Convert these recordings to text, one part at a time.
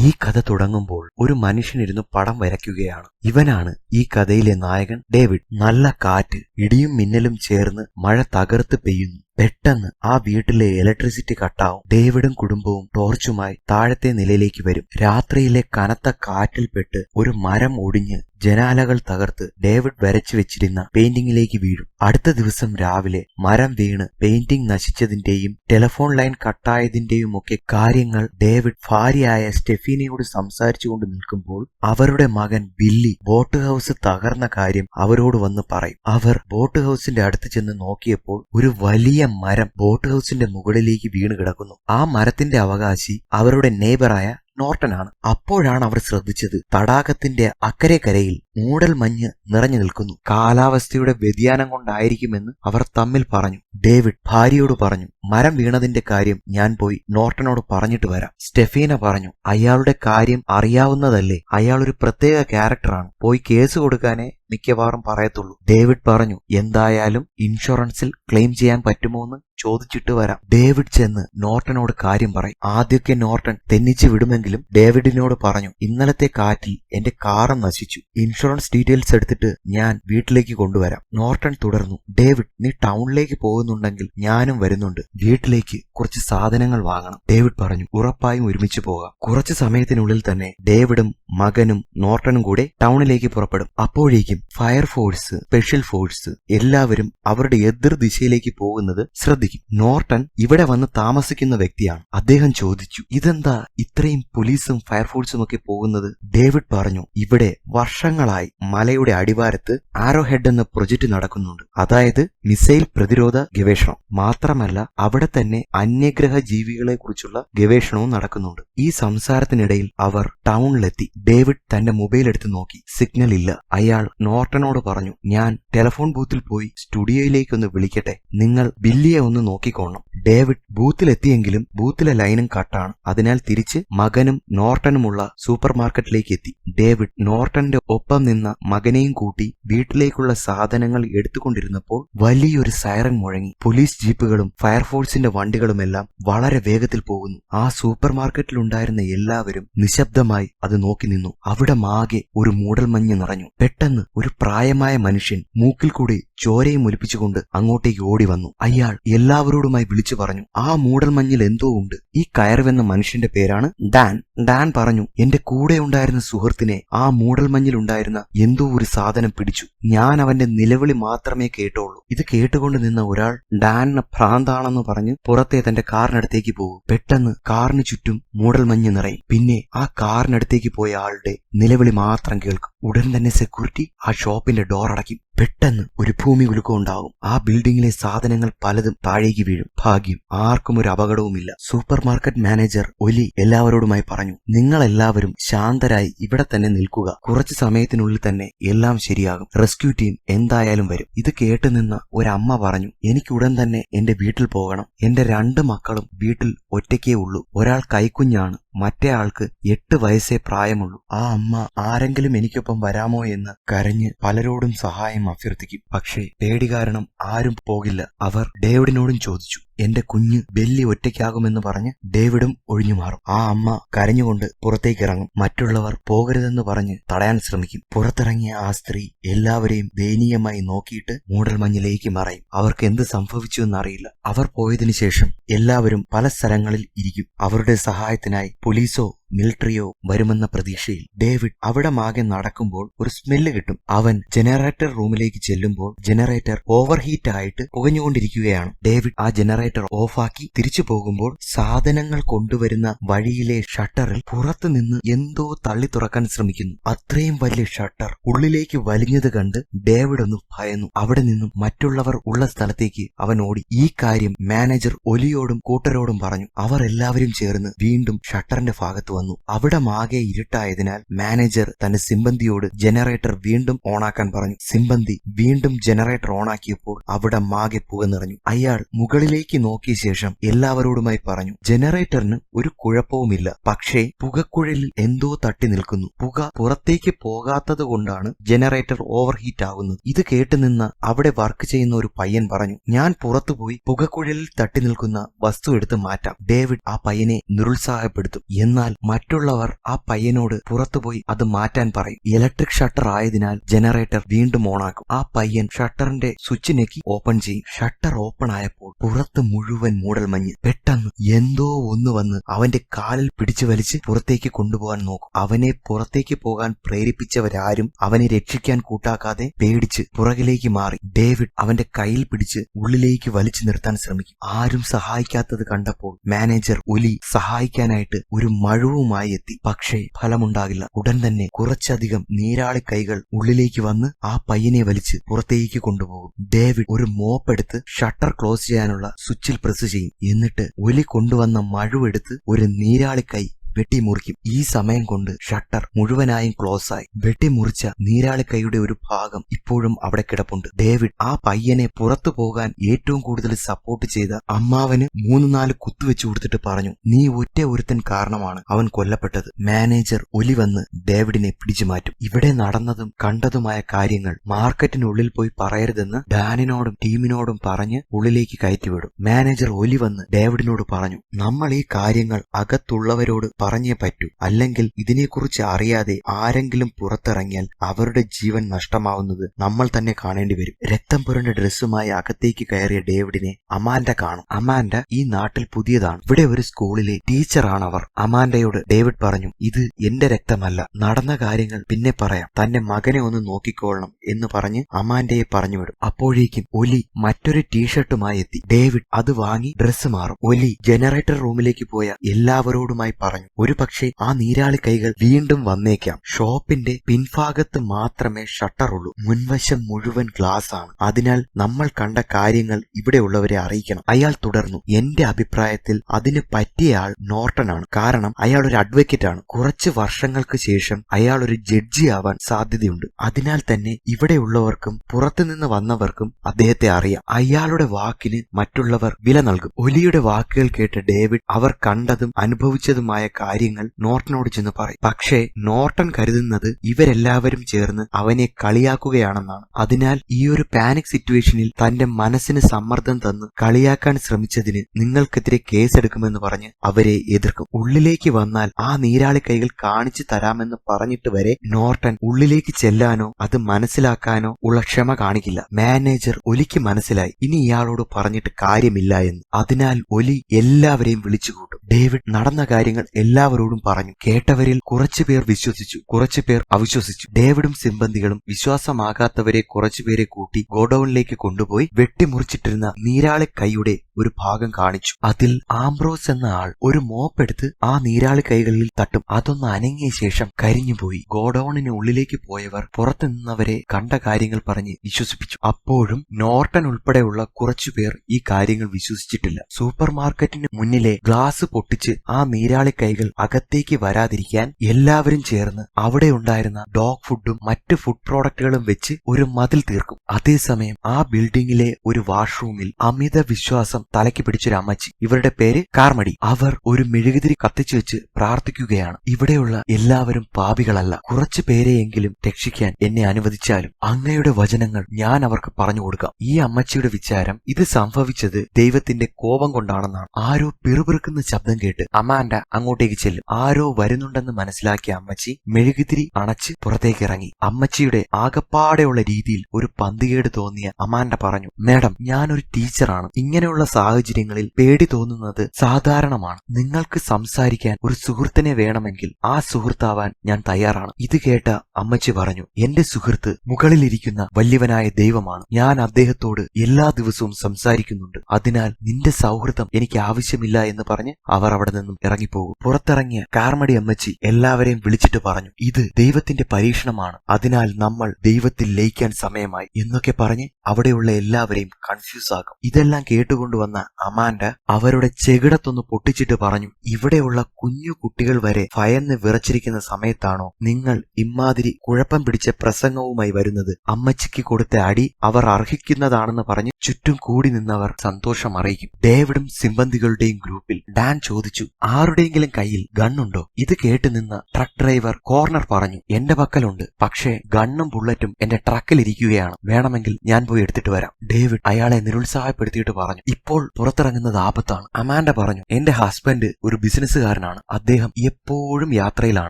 ഈ കഥ തുടങ്ങുമ്പോൾ ഒരു മനുഷ്യനിരുന്ന് പടം വരയ്ക്കുകയാണ്. ഇവനാണ് ഈ കഥയിലെ നായകൻ ഡേവിഡ്. നല്ല കാറ്റ് ഇടിയും മിന്നലും ചേർന്ന് മഴ തകർത്ത് പെയ്യുന്നു. പെട്ടെന്ന് ആ വീട്ടിലെ ഇലക്ട്രിസിറ്റി കട്ടാവും. ഡേവിഡും കുടുംബവും ടോർച്ചുമായി താഴത്തെ നിലയിലേക്ക് വരും. രാത്രിയിലെ കനത്ത കാറ്റിൽപ്പെട്ട് ഒരു മരം ഒടിഞ്ഞ് ജനാലകൾ തകർത്ത് ഡേവിഡ് വരച്ചു വെച്ചിരുന്ന പെയിന്റിംഗിലേക്ക് വീഴും. അടുത്ത ദിവസം രാവിലെ മരം വീണ് പെയിന്റിംഗ് നശിച്ചതിന്റെയും ടെലിഫോൺ ലൈൻ കട്ടായതിന്റെയും ഒക്കെ കാര്യങ്ങൾ ഡേവിഡ് ഭാര്യയായ സ്റ്റെഫീനയോട് സംസാരിച്ചുകൊണ്ട് നിൽക്കുമ്പോൾ അവരുടെ മകൻ ബില്ലി ബോട്ട് ഹൗസ് തകർന്ന കാര്യം അവരോട് വന്ന് പറയും. അവർ ബോട്ട് ഹൗസിന്റെ അടുത്ത് ചെന്ന് നോക്കിയപ്പോൾ ഒരു വലിയ മരം ബോട്ട് ഹൗസിന്റെ മുകളിലേക്ക് വീണ് കിടക്കുന്നു. ആ മരത്തിന്റെ അവകാശി അവരുടെ നെയ്ബറായ നോർട്ടനാണ്. അപ്പോഴാണ് അവർ ശ്രദ്ധിച്ചത് തടാകത്തിന്റെ അക്കരെ കരയിൽ മൂടൽ മഞ്ഞ് നിറഞ്ഞു നിൽക്കുന്നു. കാലാവസ്ഥയുടെ വ്യതിയാനം കൊണ്ടായിരിക്കുമെന്ന് അവർ തമ്മിൽ പറഞ്ഞു. ഡേവിഡ് ഭാര്യയോട് പറഞ്ഞു മരം വീണതിന്റെ കാര്യം ഞാൻ പോയി നോർട്ടനോട് പറഞ്ഞിട്ട് വരാം. സ്റ്റെഫീന പറഞ്ഞു അയാളുടെ കാര്യം അറിയാവുന്നതല്ലേ? അയാൾ ഒരു പ്രത്യേക ക്യാരക്ടറാണ്. പോയി കേസ് കൊടുക്കാനേ മിക്കവാറും പറയത്തുള്ളൂ. ഡേവിഡ് പറഞ്ഞു എന്തായാലും ഇൻഷുറൻസിൽ ക്ലെയിം ചെയ്യാൻ പറ്റുമോ എന്ന് ചോദിച്ചിട്ട് വരാം. ഡേവിഡ് ചെന്ന് നോർട്ടനോട് കാര്യം പറയും. ആദ്യമൊക്കെ നോർട്ടൺ തെന്നിച്ച് വിടുമെങ്കിലും ഡേവിഡിനോട് പറഞ്ഞു ഇന്നലത്തെ കാറ്റിൽ എന്റെ കാറ് നശിച്ചു. ഇൻഷുറൻസ് ഡീറ്റെയിൽസ് എടുത്തിട്ട് ഞാൻ വീട്ടിലേക്ക് കൊണ്ടുവരാം. നോർട്ടൺ തുടർന്നു ഡേവിഡ് നീ ടൗണിലേക്ക് പോകുന്നുണ്ടെങ്കിൽ ഞാനും വരുന്നുണ്ട്. വീട്ടിലേക്ക് കുറച്ച് സാധനങ്ങൾ വാങ്ങണം. ഡേവിഡ് പറഞ്ഞു ഉറപ്പായും ഒരുമിച്ച് പോകാം. കുറച്ച് സമയത്തിനുള്ളിൽ തന്നെ ഡേവിഡും മകനും നോർട്ടനും കൂടെ ടൗണിലേക്ക് പുറപ്പെടും. അപ്പോഴേക്കും ഫയർഫോഴ്സ് സ്പെഷ്യൽ ഫോഴ്സ് എല്ലാവരും അവരുടെ എതിർ ദിശയിലേക്ക് പോകുന്നത് ശ്രദ്ധിക്കും. നോർട്ടൺ ഇവിടെ വന്ന് താമസിക്കുന്ന വ്യക്തിയാണ്. അദ്ദേഹം ചോദിച്ചു ഇതെന്താ ഇത്രയും പോലീസും ഫയർഫോഴ്സും ഒക്കെ പോകുന്നത്? ഡേവിഡ് പറഞ്ഞു ഇവിടെ വർഷങ്ങളായി മലയുടെ അടിവാരത്ത് ആരോ ഹെഡ് എന്ന പ്രൊജക്ട് നടക്കുന്നുണ്ട്. അതായത് മിസൈൽ പ്രതിരോധ ഗവേഷണം. മാത്രമല്ല അവിടെ തന്നെ അന്യഗ്രഹ ജീവികളെ കുറിച്ചുള്ള ഗവേഷണവും നടക്കുന്നുണ്ട്. ഈ സംസാരത്തിനിടയിൽ അവർ ടൗണിലെത്തി. ഡേവിഡ് തന്റെ മൊബൈൽ എടുത്ത് നോക്കി. സിഗ്നൽ ഇല്ല. അയാൾ നോർട്ടനോട് പറഞ്ഞു ഞാൻ ടെലഫോൺ ബൂത്തിൽ പോയി സ്റ്റുഡിയോയിലേക്കൊന്ന് വിളിക്കട്ടെ. നിങ്ങൾ ബില്ലിയെ ഒന്ന് നോക്കിക്കോണം. ഡേവിഡ് ബൂത്തിലെത്തിയെങ്കിലും ബൂത്തിലെ ലൈനും കട്ടാണ്. അതിനാൽ തിരിച്ച് മകനും നോർട്ടനുമുള്ള സൂപ്പർ മാർക്കറ്റിലേക്ക് എത്തി ഡേവിഡ് നോർട്ടന്റെ ഒപ്പം നിന്ന മകനെയും കൂട്ടി വീട്ടിലേക്കുള്ള സാധനങ്ങൾ എടുത്തുകൊണ്ടിരുന്നപ്പോൾ വലിയൊരു സൈറൻ മുഴങ്ങി. പോലീസ് ജീപ്പുകളും ഫയർഫോഴ്സിന്റെ വണ്ടികളുമെല്ലാം വളരെ വേഗത്തിൽ പോകുന്നു. ആ സൂപ്പർ മാർക്കറ്റിലുണ്ടായിരുന്ന എല്ലാവരും നിശബ്ദമായി അത് നോക്കി നിന്നു. അവിടെ മാകെ ഒരു മൂടൽമഞ്ഞ് നിറഞ്ഞു. പെട്ടെന്ന് ഒരു പ്രായമായ മനുഷ്യൻ മൂക്കിൽ കൂടി ചോരയും ഒലിപ്പിച്ചുകൊണ്ട് അങ്ങോട്ടേക്ക് ഓടി വന്നു അയാൾ എല്ലാവരോടുമായി വിളിച്ചു പറഞ്ഞു ആ മൂടൽമഞ്ഞിൽ എന്തോ ഉണ്ട്? ഈ കയറുവെന്ന മനുഷ്യന്റെ പേരാണ് ഡാൻ. ഡാൻ പറഞ്ഞു എന്റെ കൂടെ ഉണ്ടായിരുന്ന സുഹൃത്തിനെ ആ മൂടൽമഞ്ഞിൽ ഉണ്ടായിരുന്ന എന്തോ ഒരു സാധനം പിടിച്ചു. ഞാൻ അവന്റെ നിലവിളി മാത്രമേ കേട്ടുള്ളൂ. ഇത് കേട്ടുകൊണ്ട് നിന്ന ഒരാൾ ഡാനിന് ഭ്രാന്താണെന്ന് പറഞ്ഞ് പുറത്തെ തന്റെ കാറിനടുത്തേക്ക് പോകും. പെട്ടെന്ന് കാറിന് ചുറ്റും മൂടൽമഞ്ഞ് നിറയും. പിന്നെ ആ കാറിനടുത്തേക്ക് പോയ ആളുടെ നിലവിളി മാത്രം കേൾക്കും. ഉടൻ തന്നെ സെക്യൂരിറ്റി ആ ഷോപ്പിന്റെ ഡോർ അടയ്ക്കും പെട്ടെന്ന് ഒരു ഭൂമി കുലുക്കം ഉണ്ടാവും. ആ ബിൽഡിംഗിലെ സാധനങ്ങൾ പലതും താഴേക്ക് വീഴും. ഭാഗ്യം ആർക്കും ഒരു അപകടവുമില്ല. സൂപ്പർ മാർക്കറ്റ് മാനേജർ ഒലി എല്ലാവരോടുമായി പറഞ്ഞു നിങ്ങൾ എല്ലാവരും ശാന്തരായി ഇവിടെ തന്നെ നിൽക്കുക. കുറച്ചു സമയത്തിനുള്ളിൽ തന്നെ എല്ലാം ശരിയാകും. റെസ്ക്യൂ ടീം എന്തായാലും വരും. ഇത് കേട്ടു നിന്ന ഒരമ്മ പറഞ്ഞു എനിക്ക് ഉടൻ തന്നെ എന്റെ വീട്ടിൽ പോകണം. എന്റെ രണ്ട് മക്കളും വീട്ടിൽ ഒറ്റയ്ക്കേ ഉള്ളൂ. ഒരാൾ കൈക്കുഞ്ഞാണ്. മറ്റേ ആൾക്ക് എട്ട് വയസ്സേ പ്രായമുള്ളൂ. ആ അമ്മ ആരെങ്കിലും എനിക്കൊപ്പം വരാമോ എന്ന് കരഞ്ഞ് പലരോടും സഹായം അഭ്യർത്ഥിക്കും. പക്ഷേ പേടി കാരണം ആരും പോകില്ല. അവർ ഡേവിഡിനോടും ചോദിച്ചു. എന്റെ കുഞ്ഞ് ബെല്ലി ഒറ്റയ്ക്കാകുമെന്ന് പറഞ്ഞ് ഡേവിഡും ഒഴിഞ്ഞു മാറും. ആ അമ്മ കരഞ്ഞുകൊണ്ട് പുറത്തേക്ക് ഇറങ്ങും മറ്റുള്ളവർ പോകരുതെന്ന് പറഞ്ഞ് തടയാൻ ശ്രമിക്കും. പുറത്തിറങ്ങിയ ആ സ്ത്രീ എല്ലാവരെയും ദയനീയമായി നോക്കിയിട്ട് മൂടൽമഞ്ഞിലേക്ക് മറയും. അവർക്ക് എന്ത് സംഭവിച്ചു എന്നറിയില്ല. അവർ പോയതിനു ശേഷം എല്ലാവരും പല സ്ഥലങ്ങളിൽ ഇരിക്കും. അവരുടെ സഹായത്തിനായി പോലീസോ മിലിട്ടറിയോ വരുമെന്ന പ്രതീക്ഷയിൽ ഡേവിഡ് അവിടെ മാകെ നടക്കുമ്പോൾ ഒരു സ്മെല്ല് കിട്ടും. അവൻ ജനറേറ്റർ റൂമിലേക്ക് ചെല്ലുമ്പോൾ ജനറേറ്റർ ഓവർഹീറ്റ് ആയിട്ട് പുകഞ്ഞുകൊണ്ടിരിക്കുകയാണ്. ഡേവിഡ് ആ ജനറേറ്റർ ഓഫാക്കി തിരിച്ചു പോകുമ്പോൾ സാധനങ്ങൾ കൊണ്ടുവരുന്ന വഴിയിലെ ഷട്ടറിൽ പുറത്തു നിന്ന് എന്തോ തള്ളി തുറക്കാൻ ശ്രമിക്കുന്നു. അത്രയും വലിയ ഷട്ടർ ഉള്ളിലേക്ക് വലിഞ്ഞത് കണ്ട് ഡേവിഡ് ഒന്ന് ഭയന്നു. അവിടെ നിന്നും മറ്റുള്ളവർ ഉള്ള സ്ഥലത്തേക്ക് അവൻ ഓടി. ഈ കാര്യം മാനേജർ ഒലിയോടും കൂട്ടരോടും പറഞ്ഞു. അവർ എല്ലാവരും ചേർന്ന് വീണ്ടും ഷട്ടറിന്റെ ഭാഗത്ത് വന്നു. അവിടെ മാകെ ഇരുട്ടായതിനാൽ മാനേജർ തന്റെ സിമ്പന്തിയോട് ജനറേറ്റർ വീണ്ടും ഓണാക്കാൻ പറഞ്ഞു. സിമ്പന്തി വീണ്ടും ജനറേറ്റർ ഓണാക്കിയപ്പോൾ അവിടെ മാകെ പുക നിറഞ്ഞു അയാൾ മുകളിലേക്ക് നോക്കിയ ശേഷം എല്ലാവരോടുമായി പറഞ്ഞു ജനറേറ്ററിന് ഒരു കുഴപ്പവുമില്ല. പക്ഷേ പുകക്കുഴലിൽ എന്തോ തട്ടി നിൽക്കുന്നു. പുക പുറത്തേക്ക് പോകാത്തത് കൊണ്ടാണ് ജനറേറ്റർ ഓവർ ഹീറ്റ് ആകുന്നത്. ഇത് കേട്ട് നിന്ന അവിടെ വർക്ക് ചെയ്യുന്ന ഒരു പയ്യൻ പറഞ്ഞു ഞാൻ പുറത്തുപോയി പുകക്കുഴലിൽ തട്ടി നിൽക്കുന്ന വസ്തു എടുത്ത് മാറ്റാം. ഡേവിഡ് ആ പയ്യനെ നിരുത്സാഹപ്പെടുത്തും. എന്നാൽ മറ്റുള്ളവർ ആ പയ്യനോട് പുറത്തുപോയി അത് മാറ്റാൻ പറയും. ഇലക്ട്രിക് ഷട്ടർ ആയതിനാൽ ജനറേറ്റർ വീണ്ടും ഓണാക്കും. ആ പയ്യൻ ഷട്ടറിന്റെ സ്വിച്ച് നെക്കി ഓപ്പൺ ചെയ്യും. ഷട്ടർ ഓപ്പൺ ആയപ്പോൾ പുറത്ത് മുഴുവൻ മൂടൽമഞ്ഞ് പെട്ടെന്ന് എന്തോ ഒന്ന് വന്ന് അവന്റെ കാലിൽ പിടിച്ചു വലിച്ച് പുറത്തേക്ക് കൊണ്ടുപോകാൻ നോക്കും. അവനെ പുറത്തേക്ക് പോകാൻ പ്രേരിപ്പിച്ചവരാരും അവനെ രക്ഷിക്കാൻ കൂട്ടാക്കാതെ പേടിച്ച് പുറകിലേക്ക് മാറി. ഡേവിഡ് അവന്റെ കയ്യിൽ പിടിച്ച് ഉള്ളിലേക്ക് വലിച്ചു നിർത്താൻ ശ്രമിക്കും. ആരും സഹായിക്കാത്തത് കണ്ടപ്പോൾ മാനേജർ ഒലി സഹായിക്കാനായിട്ട് ഒരു മഴവുമായി എത്തി. പക്ഷേ ഫലമുണ്ടാകില്ല. ഉടൻ തന്നെ കുറച്ചധികം നീരാളി കൈകൾ ഉള്ളിലേക്ക് വന്ന് ആ പയ്യനെ വലിച്ച് പുറത്തേക്ക് കൊണ്ടുപോകും. ഡേവിഡ് ഒരു മോപ്പെടുത്ത് ഷട്ടർ ക്ലോസ് ചെയ്യാനുള്ള സ്വിച്ചിൽ പ്രസ് ചെയ്യും. എന്നിട്ട് ഒലി കൊണ്ടുവന്ന മഴുവെടുത്ത് ഒരു നീരാളി കൈ വെട്ടിമുറിക്കും. ഈ സമയം കൊണ്ട് ഷട്ടർ മുഴുവനായും ക്ലോസ് ആയി. വെട്ടിമുറിച്ച നീരാളിക്കൈയുടെ ഒരു ഭാഗം ഇപ്പോഴും അവിടെ കിടപ്പുണ്ട്. ഡേവിഡ് ആ പയ്യനെ പുറത്തു പോകാൻ ഏറ്റവും കൂടുതൽ സപ്പോർട്ട് ചെയ്ത അമ്മാവന് മൂന്ന് നാല് കുത്തുവെച്ചു കൊടുത്തിട്ട് പറഞ്ഞു നീ ഒറ്റ ഒരുത്തൻ കാരണമാണ് അവൻ കൊല്ലപ്പെട്ടത്. മാനേജർ ഒലി വന്ന് ഡേവിഡിനെ പിടിച്ചു മാറ്റും. ഇവിടെ നടന്നതും കണ്ടതുമായ കാര്യങ്ങൾ മാർക്കറ്റിനുള്ളിൽ പോയി പറയരുതെന്ന് ഡാനിനോടും ടീമിനോടും പറഞ്ഞ് ഉള്ളിലേക്ക് കയറ്റിവിടും. മാനേജർ ഒലി വന്ന് ഡേവിഡിനോട് പറഞ്ഞു നമ്മൾ ഈ കാര്യങ്ങൾ അകത്തുള്ളവരോട് പറഞ്ഞേ പറ്റൂ. അല്ലെങ്കിൽ ഇതിനെക്കുറിച്ച് അറിയാതെ ആരെങ്കിലും പുറത്തിറങ്ങിയാൽ അവരുടെ ജീവൻ നഷ്ടമാവുന്നത് നമ്മൾ തന്നെ കാണേണ്ടി വരും. രക്തം പുരണ്ട ഡ്രസ്സുമായി അകത്തേക്ക് കയറിയ ഡേവിഡിനെ അമാൻഡ കാണും. അമാൻഡ ഈ നാട്ടിൽ പുതിയതാണ്. ഇവിടെ ഒരു സ്കൂളിലെ ടീച്ചറാണ് അവർ അമാൻഡയോട് ഡേവിഡ് പറഞ്ഞു ഇത് എന്റെ രക്തമല്ല. നടന്ന കാര്യങ്ങൾ പിന്നെ പറയാം. തന്റെ മകനെ ഒന്ന് നോക്കിക്കൊള്ളണം എന്ന് പറഞ്ഞ് അമാൻഡയെ പറഞ്ഞുവിടും. അപ്പോഴേക്കും ഒലി മറ്റൊരു ടീഷർട്ടുമായി എത്തി. ഡേവിഡ് അത് വാങ്ങി ഡ്രസ്സ് മാറും. ഒലി ജനറേറ്റർ റൂമിലേക്ക് പോയ എല്ലാവരോടുമായി പറഞ്ഞു ഒരു പക്ഷേ ആ നീരാളി കൈകൾ വീണ്ടും വന്നേക്കാം. ഷോപ്പിന്റെ പിൻഭാഗത്ത് മാത്രമേ ഷട്ടറുള്ളൂ. മുൻവശം മുഴുവൻ ഗ്ലാസ് ആണ് അതിനാൽ നമ്മൾ കണ്ട കാര്യങ്ങൾ ഇവിടെയുള്ളവരെ അറിയിക്കണം. അയാൾ തുടർന്നു. എന്റെ അഭിപ്രായത്തിൽ അതിന് പറ്റിയ ആൾ നോർട്ടൺ ആണ് കാരണം അയാൾ ഒരു അഡ്വക്കേറ്റ് ആണ് കുറച്ച് വർഷങ്ങൾക്ക് ശേഷം അയാൾ ഒരു ജഡ്ജി ആവാൻ സാധ്യതയുണ്ട്. അതിനാൽ തന്നെ ഇവിടെയുള്ളവർക്കും പുറത്തുനിന്ന് വന്നവർക്കും അദ്ദേഹത്തെ അറിയാം. അയാളുടെ വാക്കിന് മറ്റുള്ളവർ വില നൽകും. ഒലിയുടെ വാക്കുകൾ കേട്ട് ഡേവിഡ് അവർ കണ്ടതും അനുഭവിച്ചതുമായ കാര്യങ്ങൾ നോർട്ടനോട് ചെന്ന് പറയും. പക്ഷേ നോർട്ടൺ കരുതുന്നത് ഇവരെല്ലാവരും ചേർന്ന് അവനെ കളിയാക്കുകയാണെന്നാണ്. അതിനാൽ ഈ ഒരു പാനിക് സിറ്റുവേഷനിൽ തന്റെ മനസ്സിന് സമ്മർദ്ദം തന്ന് കളിയാക്കാൻ ശ്രമിച്ചതിന് നിങ്ങൾക്കെതിരെ കേസെടുക്കുമെന്ന് പറഞ്ഞ് അവരെ എതിർക്കും. ഉള്ളിലേക്ക് വന്നാൽ ആ നീരാളി കൈകൾ കാണിച്ചു തരാമെന്ന് പറഞ്ഞിട്ട് വരെ നോർട്ടൺ ഉള്ളിലേക്ക് ചെല്ലാനോ അത് മനസ്സിലാക്കാനോ ഉള്ള ക്ഷമ കാണിക്കില്ല. മാനേജർ ഒലിക്ക് മനസ്സിലായി. ഇനി ഇയാളോട് പറഞ്ഞിട്ട് കാര്യമില്ല എന്ന്. അതിനാൽ ഒലി എല്ലാവരെയും വിളിച്ചുകൂട്ടും. ഡേവിഡ് നടന്ന കാര്യങ്ങൾ എല്ലാവരോടും പറഞ്ഞു. കേട്ടവരിൽ കുറച്ചുപേർ വിശ്വസിച്ചു കുറച്ചുപേർ അവിശ്വസിച്ചു. ഡേവിഡും സിമ്പന്തികളും വിശ്വാസമാകാത്തവരെ കുറച്ചുപേരെ കൂട്ടി ഗോഡൌണിലേക്ക് കൊണ്ടുപോയി വെട്ടിമുറിച്ചിട്ടിരുന്ന നീരാളെ കൈയുടെ ഒരു ഭാഗം കാണിച്ചു. അതിൽ ആംബ്രോസ് എന്ന ആൾ ഒരു മോപ്പെടുത്ത് ആ നീരാളി കൈകളിൽ തട്ടും. അതൊന്ന് അനങ്ങിയ ശേഷം കരിഞ്ഞുപോയി. ഗോഡൌണിന് ഉള്ളിലേക്ക് പോയവർ പുറത്തു നിന്നവരെ കണ്ട കാര്യങ്ങൾ പറഞ്ഞ് വിശ്വസിപ്പിച്ചു. അപ്പോഴും നോർട്ടൺ ഉൾപ്പെടെയുള്ള കുറച്ചുപേർ ഈ കാര്യങ്ങൾ വിശ്വസിച്ചിട്ടില്ല. സൂപ്പർ മാർക്കറ്റിന് മുന്നിലെ ഗ്ലാസ് പൊട്ടിച്ച് ആ നീരാളി കൈകൾ അകത്തേക്ക് വരാതിരിക്കാൻ എല്ലാവരും ചേർന്ന് അവിടെ ഉണ്ടായിരുന്ന ഡോഗ് ഫുഡും മറ്റ് ഫുഡ് പ്രോഡക്റ്റുകളും വെച്ച് ഒരു മതിൽ തീർക്കും. അതേസമയം ആ ബിൽഡിംഗിലെ ഒരു വാഷ്റൂമിൽ അമിത വിശ്വാസം തലയ്ക്ക് പിടിച്ചൊരു അമ്മച്ചി. ഇവരുടെ പേര് കാർമടി. അവർ ഒരു മെഴുകുതിരി കത്തിച്ചു വെച്ച് പ്രാർത്ഥിക്കുകയാണ്. ഇവിടെയുള്ള എല്ലാവരും പാപികളല്ല. കുറച്ചു പേരെയെങ്കിലും രക്ഷിക്കാൻ എന്നെ അനുവദിച്ചാലും അങ്ങയുടെ വചനങ്ങൾ ഞാൻ അവർക്ക് പറഞ്ഞു കൊടുക്കാം. ഈ അമ്മച്ചിയുടെ വിചാരം ഇത് സംഭവിച്ചത് ദൈവത്തിന്റെ കോപം കൊണ്ടാണെന്നാണ്. ആരോ പിറുപിറുക്കുന്ന ശബ്ദം കേട്ട് അമാൻഡ അങ്ങോട്ടേക്ക് ചെല്ലും. ആരോ വരുന്നുണ്ടെന്ന് മനസ്സിലാക്കിയ അമ്മച്ചി മെഴുകുതിരി അണച്ച് പുറത്തേക്ക് ഇറങ്ങി. അമ്മച്ചിയുടെ ആകപ്പാടെയുള്ള രീതിയിൽ ഒരു പന്തികേട് തോന്നിയ അമാൻഡ പറഞ്ഞു മാഡം ഞാനൊരു ടീച്ചറാണ്. ഇങ്ങനെയുള്ള സാഹചര്യങ്ങളിൽ പേടി തോന്നുന്നത് സാധാരണമാണ്. നിങ്ങൾക്ക് സംസാരിക്കാൻ ഒരു സുഹൃത്തിനെ വേണമെങ്കിൽ ആ സുഹൃത്താവാൻ ഞാൻ തയ്യാറാണ്. ഇത് കേട്ട അമ്മച്ചി പറഞ്ഞു എന്റെ സുഹൃത്ത് മുകളിലിരിക്കുന്ന വല്യവനായ ദൈവമാണ്. ഞാൻ അദ്ദേഹത്തോട് എല്ലാ ദിവസവും സംസാരിക്കുന്നുണ്ട്. അതിനാൽ നിന്റെ സൗഹൃദം എനിക്ക് ആവശ്യമില്ല എന്ന് പറഞ്ഞ് അവർ അവിടെ നിന്നും ഇറങ്ങിപ്പോകും. പുറത്തിറങ്ങിയ കാർമടി അമ്മച്ചി എല്ലാവരെയും വിളിച്ചിട്ട് പറഞ്ഞു ഇത് ദൈവത്തിന്റെ പരീക്ഷണമാണ്. അതിനാൽ നമ്മൾ ദൈവത്തിൽ ലയിക്കാൻ സമയമായി എന്നൊക്കെ പറഞ്ഞ് അവിടെയുള്ള എല്ലാവരെയും കൺഫ്യൂസ് ആകും ഇതെല്ലാം കേട്ടുകൊണ്ടുവന്ന വന്ന അമാൻഡ അവരുടെ ചെകിടത്തൊന്ന് പൊട്ടിച്ചിട്ട് പറഞ്ഞു ഇവിടെയുള്ള കുഞ്ഞു കുട്ടികൾ വരെ ഭയന്ന് വിറച്ചിരിക്കുന്ന സമയത്താണോ നിങ്ങൾ ഇമ്മാതിരി കുഴപ്പം പിടിച്ച പ്രസംഗവുമായി വരുന്നത്? അമ്മച്ചിക്ക് കൊടുത്ത അടി അവർ അർഹിക്കുന്നതാണെന്ന് പറഞ്ഞ് ചുറ്റും കൂടി നിന്നവർ സന്തോഷം അറിയിക്കും. ഡേവിഡും സിമ്പന്തികളുടെയും ഗ്രൂപ്പിൽ ഡാൻ ചോദിച്ചു ആരുടെയെങ്കിലും കയ്യിൽ ഗണ്ണുണ്ടോ? ഇത് കേട്ട് നിന്ന ട്രക്ക് ഡ്രൈവർ കോർണർ പറഞ്ഞു എന്റെ പക്കലുണ്ട് പക്ഷേ ഗണ്ണും ബുള്ളറ്റും എന്റെ ട്രക്കിൽ ഇരിക്കുകയാണ് വേണമെങ്കിൽ ഞാൻ പോയി എടുത്തിട്ട് വരാം. ഡേവിഡ് അയാളെ നിരുത്സാഹപ്പെടുത്തിയിട്ട് പറഞ്ഞു ഇപ്പോൾ പുറത്തിറങ്ങുന്നത് ആപത്താണ്. അമാൻഡ പറഞ്ഞു എന്റെ ഹസ്ബൻഡ് ഒരു ബിസിനസ്സുകാരനാണ് അദ്ദേഹം എപ്പോഴും യാത്രയിലാണ്.